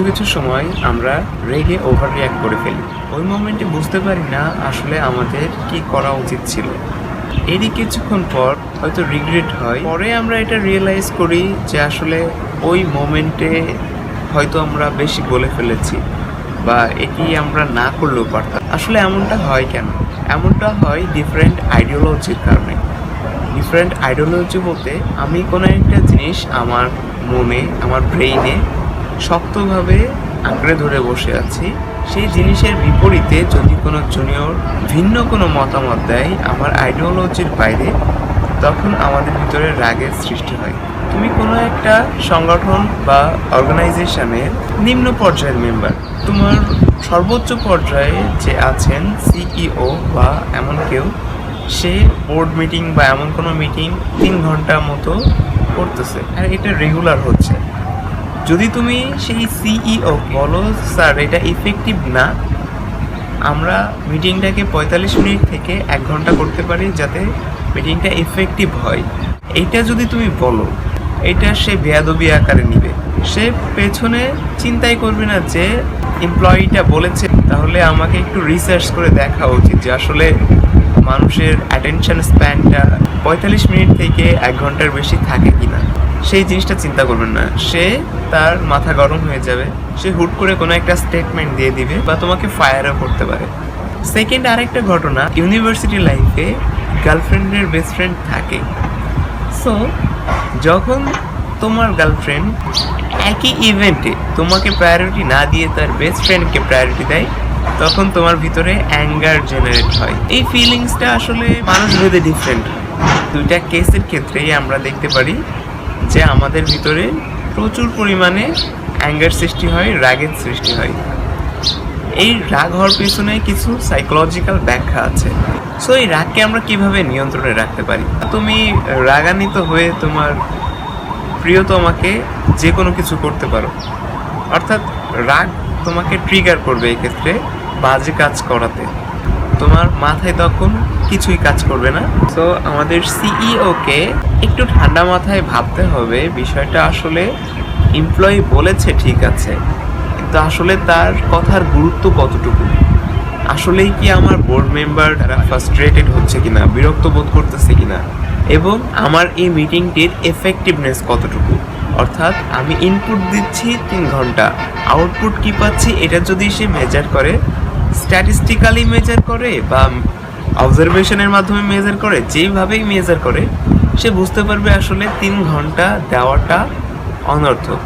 কিছু কিছু সময় আমরা রেগে ওভার রিয়াক্ট করে ফেলি। ওই মোমেন্টে বুঝতে পারি না আসলে আমাদের কি করা উচিত ছিল। এরই কিছুক্ষণ পর হয়তো রিগ্রেট হয়। পরে আমরা এটা রিয়েলাইজ করি যে আসলে ওই মোমেন্টে হয়তো আমরা বেশি বলে ফেলেছি বা এটি আমরা না করলেও পারতাম। আসলে এমনটা হয় কেন? এমনটা হয় ডিফারেন্ট আইডিওলজির কারণে। ডিফারেন্ট আইডিওলজি বলতে আমি কোনো একটা জিনিস আমার মনে, আমার ব্রেইনে শক্তভাবে আঁকড়ে ধরে বসে আছি। সেই জিনিসের বিপরীতে যদি কোনো জুনিয়র ভিন্ন কোনো মতামত দেয় আমার আইডিওলজির বাইরে, তখন আমাদের ভিতরে রাগের সৃষ্টি হয়। তুমি কোনো একটা সংগঠন বা অর্গানাইজেশনের নিম্ন পর্যায়ের মেম্বার তোমার সর্বোচ্চ পর্যায়ে যে আছেন সিইও বা এমন কেউ, সে বোর্ড মিটিং বা এমন কোনো মিটিং তিন ঘণ্টা মতো করতেছে। আর এটা রেগুলার হচ্ছে। যদি তুমি সেই সিইও বলো, স্যার, এটা ইফেক্টিভ না। আমরা মিটিংটাকে পঁয়তাল্লিশ মিনিট থেকে এক ঘণ্টা করতে পারি যাতে মিটিংটা ইফেক্টিভ হয়। এইটা যদি তুমি বলো, এটা সে বেয়াদবি আকারে নিবে। সে পেছনে চিন্তাই করবে না যে এমপ্লয়িটা বলেছে, তাহলে আমাকে একটু রিসার্চ করে দেখা উচিত যে আসলে মানুষের অ্যাটেনশন স্প্যানটা পঁয়তাল্লিশ মিনিট থেকে এক ঘণ্টার বেশি থাকে কিনা। সেই জিনিসটা চিন্তা করবেন না। সে তার মাথা গরম হয়ে যাবে। সে হুট করে কোনো একটা স্টেটমেন্ট দিয়ে দিবে বা তোমাকে ফায়ারও করতে পারে। সেকেন্ড আরেকটা ঘটনা ইউনিভার্সিটি লাইফে গার্লফ্রেন্ডের বেস্ট ফ্রেন্ড থাকে। সো যখন তোমার গার্লফ্রেন্ড একই ইভেন্টে তোমাকে প্রায়োরিটি না দিয়ে তার বেস্ট ফ্রেন্ডকে প্রায়োরিটি দেয়, তখন তোমার ভিতরে অ্যাঙ্গার জেনারেট হয়। এই ফিলিংসটা আসলে মানুষ ভেদে ডিফারেন্ট দুইটা কেসের ক্ষেত্রেই আমরা দেখতে পারি যে আমাদের ভিতরে প্রচুর পরিমাণে অ্যাঙ্গার সৃষ্টি হয়, রাগের সৃষ্টি হয়। এই রাগ হওয়ার পেছনে কিছু সাইকোলজিক্যাল ব্যাখ্যা আছে। সো এই রাগকে আমরা কীভাবে নিয়ন্ত্রণে রাখতে পারি? তুমি রাগান্বিত হয়ে তোমার প্রিয়তমাকে যে কোনো কিছু করতে পারো। অর্থাৎ রাগ তোমাকে ট্রিগার করবে এক্ষেত্রে বাজে কাজ করাতে। তোমার মাথায় তখন কিছুই কাজ করবে না। তো আমাদের সিইওকে একটু ঠান্ডা মাথায় ভাবতে হবে। বিষয়টা আসলে এমপ্লয়ি বলেছে ঠিক আছে, কিন্তু আসলে তার কথার গুরুত্ব কতটুকু? আসলেই কি আমার বোর্ড মেম্বার তারা ফ্রাস্ট্রেটেড হচ্ছে কিনা, বিরক্ত বোধ করতেছে কিনা? এবং আমার এই মিটিংটির এফেক্টিভনেস কতটুকু? অর্থাৎ আমি ইনপুট দিচ্ছি তিন ঘণ্টা আউটপুট কি পাচ্ছি এটা যদি সে মেজার করে স্ট্যাটিস্টিক্যালি মেজার করে বা অবজারভেশনের মাধ্যমে মেজার করে, যেইভাবেই মেজার করে, সে বুঝতে পারবে আসলে তিন ঘণ্টা দেওয়াটা অনর্থক।